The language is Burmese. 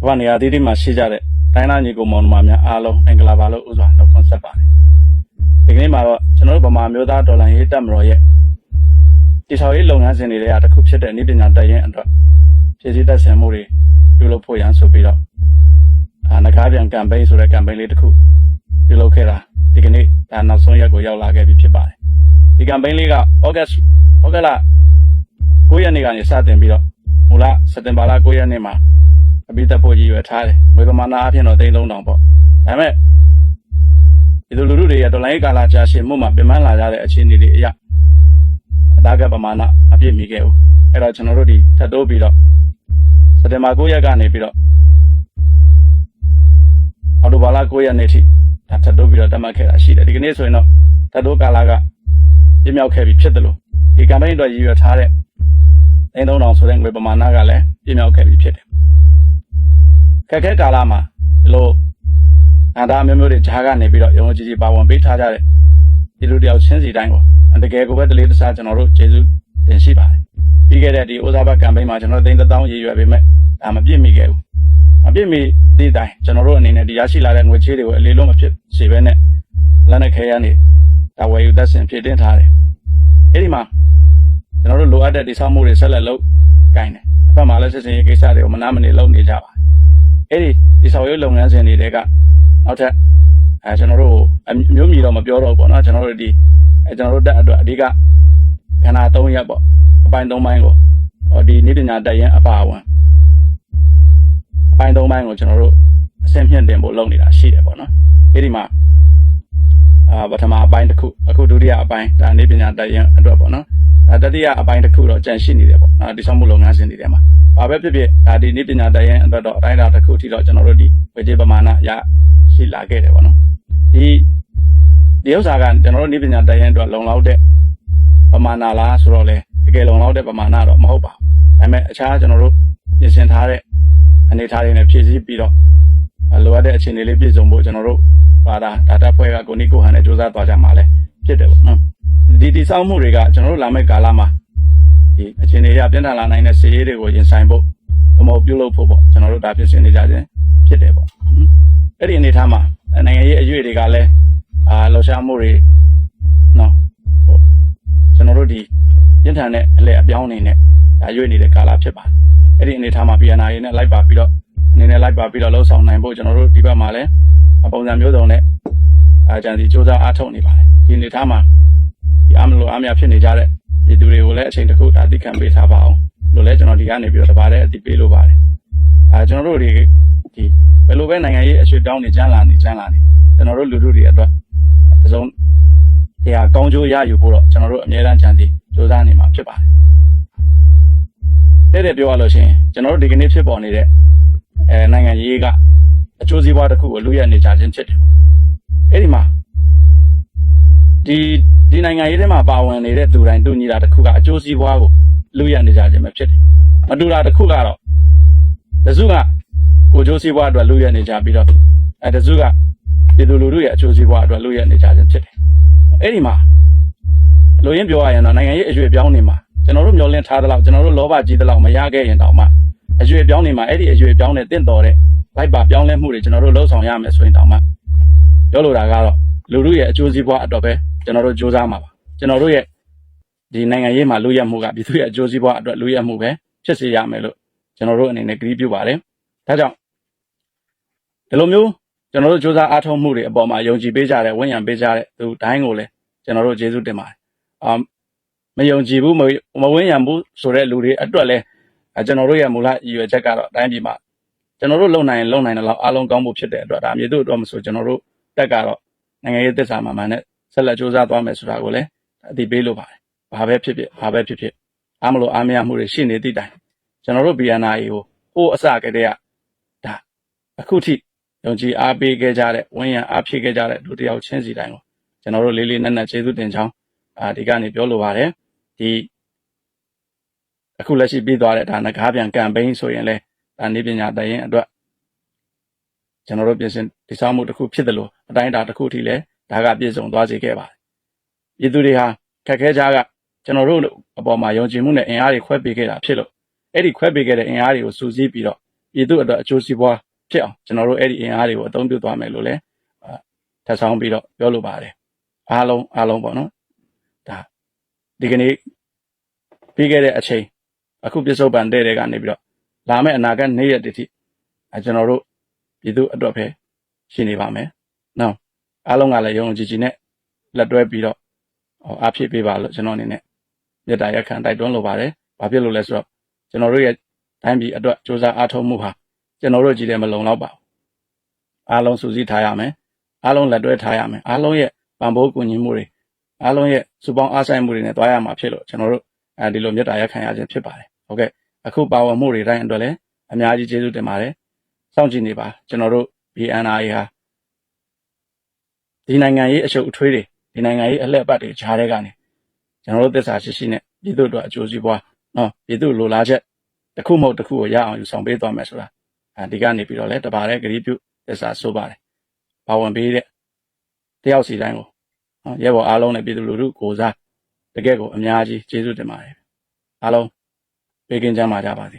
ကမ္ဘာနေရာသေးသေးမှာရှိကြတဲ့တိုင်းသားညီကိုမောင်နှမများအားလုံးအင်္ဂလာပါလို့ဥစွာနှုတ်ခွန်းဆက်ပါတယ်ဒီကနေ့မှာတော့ကျွန်တော်တို့ဗမာမျိုးသားဒေါ်လာရေးတက်မတော်ရဲ့တိဆောက်ရေးလုပ်ငန်းစဉ်တွေထဲကတစ်ခုဖြစ်တဲ့ဤပညာတက်ရင်အတွက်ပြည်စည်းတက်ဆင်မှုတွေပြုလုပ်ဖို့ရန်ဆိုပြီးတော့အာနဂါပြန်ကမ်ပိန်းဆိုတဲ့ကမ်ပိန်းလေးတစ်ခုပြုလုပ်ခဲ့တာဒီကနေ့ဒါနောက်ဆုံးရက်ကိုရောက်လာခဲ့ပြီဖြစ်ပါတယ်ဒီကမ်ပိန်းလေးကဩဂတ်ဩဂတ်လ9ရက်နေ့ကနေစတင်ပြီးတော့မူလစက်တင်ဘာလ9ရက်နေ့မှာ အပိသက်ဖို့ရည်ရွယ်ထားတယ်ငွေပမာဏအဖြစ်တော့သိန်း3000ပေါ့ဒါပေမဲ့ဒီလိုလူလူတွေရဒေါ်လာရေးကာလာကြာရှည်မှုမှာပြန်မလာကြတဲ့အခြေအနေတွေအရအတားကပမာဏအပြည့်မီခဲ့ဘူးအဲ့တော့ကျွန်တော်တို့ဒီထပ်တိုးပြီးတော့စက်တင်ဘာ9ရက်ကနေပြီးတော့အော်တိုဘာလ9ရက်နေ့ထိဒါထပ်တိုးပြီးတော့တတ်မှတ်ခဲ့တာရှိတယ်ဒီကနေ့ဆိုရင်တော့ထပ်တိုးကာလာကပြည့်မြောက်ခဲ့ပြီဖြစ်တယ်လို့ဒီကမ်ပိန်းအတွက်ရည်ရွယ်ထားတဲ့သိန်း3000ဆိုတဲ့ငွေပမာဏကလည်းပြည့်မြောက်ခဲ့ပြီဖြစ်တယ် ခက်ခဲကာလမှာဒီလိုအန္တရာယ်မျိုးမျိုးတွေဂျားကနေပြီးတော့ရုံးကြီးကြီးပါဝင်ပေးထားကြတဲ့ဒီလိုတယောက်ချင်းစီတိုင်းကိုတကယ်ကိုပဲတလေးတစားကျွန်တော်တို့ကျေးဇူးတင်ရှိပါတယ်ပြီးခဲ့တဲ့ဒီဥစားဘတ်ကမ်ပိန်းမှာကျွန်တော်သိန်းတစ်သောင်းရည်ရွယ်ပေမဲ့ဒါမပြည့်မီခဲ့ဘူးမပြည့်မီသည့်တိုင်ကျွန်တော်တို့အနေနဲ့ဒီရရှိလာတဲ့ငွေချေးတွေကိုအလေးလုံးမဖြစ်စေဘဲနဲ့လက်နဲ့ခဲရနေဒါဝယ်ယူသက်ဆင်ဖြည့်တင်းထားတယ်အဲ့ဒီမှာကျွန်တော်တို့လိုအပ်တဲ့တိစောက်မှုတွေဆက်လက်လုပ်ကိုင်တယ်တစ်ဖက်မှာလည်းစစ်စင်ရေးကိစ္စတွေကိုမနာမနေလုပ်နေကြပါ အဲ့ဒီဒီဆောင်ရွက်လုပ်ငန်းစဉ်တွေတဲကနောက်ထပ်အဲကျွန်တော်တို့အမျိုးမြည်တော့မပြောတော့ဘူးပေါ့နော်ကျွန်တော်တို့ဒီအဲကျွန်တော်တို့တက်အတွက်အဓိကခန္ဓာ၃ရက်ပေါ့အပိုင်း၃ပိုင်းကိုဟောဒီနိပညာတက်ရင်အပါအဝင်အပိုင်း၃ပိုင်းကိုကျွန်တော်တို့အဆင့်မြင့်တင်ဖို့လုပ်နေတာရှိတယ်ပေါ့နော်အဲ့ဒီမှာအာပထမအပိုင်းတစ်ခုအခုဒုတိယအပိုင်းဒါနိပညာတက်ရင်အတွက်ပေါ့နော်ဒါ တတိယအပိုင်းတစ်ခုတော့ကြန့်ရှိနေတယ်ပေါ့နော်ဒီဆောင်မှုလုပ်ငန်းစဉ်တွေထဲမှာဘာပဲဖြစ်ဖြစ်ဒါဒီနေ့ပညာတတ်ရင်အတွက်တော့အတိုင်းအတာတစ်ခုထိတော့ကျွန်တော်တို့ဒီဝေကြေးပမာဏရရှိလာခဲ့တယ်ပေါ့နော်ဒီဒီဥစ္စာကကျွန်တော်တို့နေ့ပညာတတ်ရင်အတွက်လုံလောက်တဲ့ပမာဏလားဆိုတော့လေတကယ်လုံလောက်တဲ့ပမာဏတော့မဟုတ်ပါဘူးဒါပေမဲ့အခြားကျွန်တော်တို့ပြင်ဆင်ထားတဲ့အနေအထားတွေနဲ့ဖြည့်ဆည်းပြီးတော့လိုအပ်တဲ့အခြေအနေလေးပြည့်စုံဖို့ကျွန်တော်တို့ပါတာဒါတာဖွဲ့ကကိုနီကိုဟန်နဲ့စူးစမ်းသွားကြမှာလဲဖြစ်တယ်ပေါ့နော် ဒီဒီစောင့်မှုတွေကကျွန်တော်တို့လာမယ့်ကာလမှာဒီအခြေအနေရပြန်ထန်လာနိုင်တဲ့စီးရေးတွေကိုရင်ဆိုင်ဖို့ဘမပြုလုပ်ဖို့ပေါ့ကျွန်တော်တို့ဒါပြင်ဆင်နေကြခြင်းဖြစ်တယ်ပေါ့အဲ့ဒီအနေထားမှာနိုင်ငံရေးအရွေတွေကလည်းအာလှော်ရှားမှုတွေနော်ဟုတ်ကျွန်တော်တို့ဒီပြန်ထန်တဲ့အလဲအပြောင်းအနေနဲ့ဒါရွေနေတဲ့ကာလဖြစ်ပါတယ်အဲ့ဒီအနေထားမှာ PNR ရေးနဲ့လိုက်ပါပြီးတော့အနေနဲ့လိုက်ပါပြီးတော့လှုပ်ဆောင်နိုင်ဖို့ကျွန်တော်တို့ဒီဘက်မှာလည်းပုံစံမျိုးစုံနဲ့အာကြံစီစ조사အားထုတ်နေပါတယ်ဒီအနေထားမှာ ဒီအမလို့အများဖြစ်နေကြတဲ့ဒီသူတွေကိုလည်းအချိန်တစ်ခုဒါသိခံပေးထားပါအောင်လို့လည်းကျွန်တော်ဒီကနေပြီးတော့တပါးတည်းအသိပေးလို့ပါတယ်အာကျွန်တော်တို့တွေဒီဘယ်လိုပဲနိုင်ငံရေးအရွှေတောင်းနေကြမ်းလာနေကြမ်းလာနေကျွန်တော်တို့လူထုတွေအတွက်တစုံတရားကောင်းကျိုးရယူဖို့တော့ကျွန်တော်တို့အများအားကြံစီစူးစမ်းနေမှာဖြစ်ပါတယ်တဲ့တဲ့ပြောရလို့ရှိရင်ကျွန်တော်တို့ဒီကနေ့ဖြစ်ပေါ်နေတဲ့အဲနိုင်ငံရေးကအကျိုးစီးပွားတစ်ခုကိုလူရနေကြခြင်းဖြစ်တယ်ပေါ့အဲ့ဒီမှာ ဒီဒီနိုင်ငံရေးထဲမှာပါဝင်နေတဲ့သူတိုင်းတူညီတာတစ်ခုကအကျိုးစီးပွားကိုလူရနေကြခြင်းပဲဖြစ်တယ်။မတူတာတစ်ခုကတော့တစုကကိုကျိုးစီးပွားအတွက်လူရနေကြပြီးတော့အဲတစုကပြည်သူလူထုရဲ့အကျိုးစီးပွားအတွက်လူရနေကြခြင်းဖြစ်တယ်။အဲ့ဒီမှာလူရင်းပြောရရင်တော့နိုင်ငံရေးအရွေပြောင်းနေမှာကျွန်တော်တို့မျှော်လင့်ထားသလောက်ကျွန်တော်တို့လောဘကြီးသလောက်မရခဲ့ရင်တောင်မှအရွေပြောင်းနေမှာအဲ့ဒီအရွေပြောင်းနေတင့်တော်တဲ့လိုက်ပါပြောင်းလဲမှုတွေကျွန်တော်တို့လှုပ်ဆောင်ရမယ်ဆိုရင်တောင်မှပြောလိုတာကတော့လူထုရဲ့အကျိုးစီးပွားအတွက်ပဲ ကျွန်တော်တို့စူးစမ်းမှာပါကျွန်တော်တို့ရဲ့ဒီနိုင်ငံရေးမှာလူရမှုကပြည်သူရဲ့အကျိုးစီးပွားအတွက်လူရမှုပဲဖြစ်စေရမယ်လို့ကျွန်တော်တို့အနေနဲ့ကတိပြုပါတယ်ဒါကြောင့်ဒီလိုမျိုးကျွန်တော်တို့စူးစမ်းအားထုတ်မှုတွေအပေါ်မှာယုံကြည်ပေးကြတဲ့ဝန်ရံပေးကြတဲ့သူတိုင်းကိုလည်းကျွန်တော်တို့ကျေးဇူးတင်ပါတယ်အာမယုံကြည်ဘူးမမဝန်ရံဘူးဆိုတဲ့လူတွေအတွက်လည်းအဲကျွန်တော်တို့ရဲ့မူလရည်ရွယ်ချက်ကတော့အတိုင်းပြည်မှာကျွန်တော်တို့လုံနိုင်ရင်လုံနိုင်တယ်လို့အားလုံးကောင်းဖို့ဖြစ်တဲ့အတွက်ဒါမြေသူ့အတွက်မဆိုကျွန်တော်တို့တက်ကတော့နိုင်ငံရေးသစ္စာမှန်မှန်နဲ့ ဆက်လက်စူးစမ်းသွားမယ်ဆိုတာကိုလည်းအသိပေးလိုပါတယ်။ဘာပဲဖြစ်ဖြစ်ဘာပဲဖြစ်ဖြစ်အားမလို့အားမရမှုတွေရှိနေသည့်တိုင်ကျွန်တော်တို့ BNI ကိုဟိုးအစကတည်းကဒါအခုထိယုံကြည်အားပေးခဲ့ကြတဲ့ဝန်ရံအားဖြည့်ခဲ့ကြတဲ့လူတစ်ယောက်ချင်းစီတိုင်းကိုကျွန်တော်တို့လေးလေးနက်နက်ကျေးဇူးတင်ကြောင်းအာဒီကနေပြောလိုပါတယ်။ဒီအခုလက်ရှိပြီးသွားတဲ့ဒါနဂါးပြန်ကမ်ပိန်းဆိုရင်လည်းဒါနေပညာတရင်အတွက်ကျွန်တော်တို့ပြင်ဆင်တည်ဆောက်မှုတစ်ခုဖြစ်တယ်လို့အတိုင်းအတာတစ်ခုထိလည်း ဒါကပြည့်စုံသွားစေခဲ့ပါတယ်။ပြည်သူတွေဟာခက်ခဲကြားကကျွန်တော်တို့အပေါ်မှာယုံကြည်မှုနဲ့အင်အားတွေခွဲပေးခဲ့တာဖြစ်လို့အဲ့ဒီခွဲပေးခဲ့တဲ့အင်အားတွေကိုစူးစီးပြီးတော့ပြည်သူအတွက်အကျိုးစီးပွားဖြစ်အောင်ကျွန်တော်တို့အဲ့ဒီအင်အားတွေကိုအသုံးပြုသွားမယ်လို့လည်းအာထပ်ဆောင်ပြီးတော့ပြောလိုပါတယ်အားလုံးအားလုံးပေါ့နော်ဒါဒီကနေ့ပြီးခဲ့တဲ့အချိန်အခုပြစ္ဆုတ်ပန်တဲ့တဲ့ကနေပြီးတော့လာမယ့်အနာဂတ်နေ့ရက်တည်းထိအဲကျွန်တော်တို့ပြည်သူအတွက်ပဲရှိနေပါမယ်နော် အားလုံးကလည်းယုံကြည်ကြည်နဲ့လက်တွဲပြီးတော့ဟောအားဖြစ်ပေးပါလို့ကျွန်တော်အနေနဲ့မေတ္တာရက်ခံတိုက်တွန်းလိုပါတယ်ဘာဖြစ်လို့လဲဆိုတော့ကျွန်တော်တို့ရဲ့တိုင်းပြည်အတွက်စ조사အားထုတ်မှုဟာကျွန်တော်တို့ကြည့်တယ်မလုံလောက်ပါဘူးအားလုံးစုစည်းထားရမယ်အားလုံးလက်တွဲထားရမယ်အားလုံးရဲ့ပံ့ပိုးကူညီမှုတွေအားလုံးရဲ့စုပေါင်းအားဆိုင်မှုတွေနဲ့တွားရမှာဖြစ်လို့ကျွန်တော်တို့အဲဒီလိုမေတ္တာရက်ခံရခြင်းဖြစ်ပါတယ်ဟုတ်ကဲ့အခုပါဝင်မှုတွေတိုင်းအတွက်လည်းအများကြီးကျေးဇူးတင်ပါတယ်စောင့်ကြည့်နေပါကျွန်တော်တို့ BNRA ဟာ ဒီနိုင်ငံရေးအရှုပ်အထွေးတွေဒီနိုင်ငံရေးအလှည့်အပတ်တွေဂျားတဲ့ကနေကျွန်တော်တို့သစ္စာရှိရှိနဲ့ပြည်သူ့အတွက်အကျိုးစီးပွားနော်ပြည်သူ့လိုလားချက်တစ်ခုမဟုတ်တစ်ခုကိုရအောင်ယူဆောင်ပေးသွားမယ်ဆိုတာအဲဒီကနေပြီးတော့လဲတပါးတဲ့ဂရီးပြုသစ္စာဆိုပါတယ်ပါဝင်ပေးတဲ့တယောက်စီတိုင်းကိုနော်ရဲဘော်အားလုံးနဲ့ပြည်သူလူထုကိုစားတကယ့်ကိုအများကြီးကျေးဇူးတင်ပါတယ်အားလုံးပေးကင်းကြပါကြပါစေ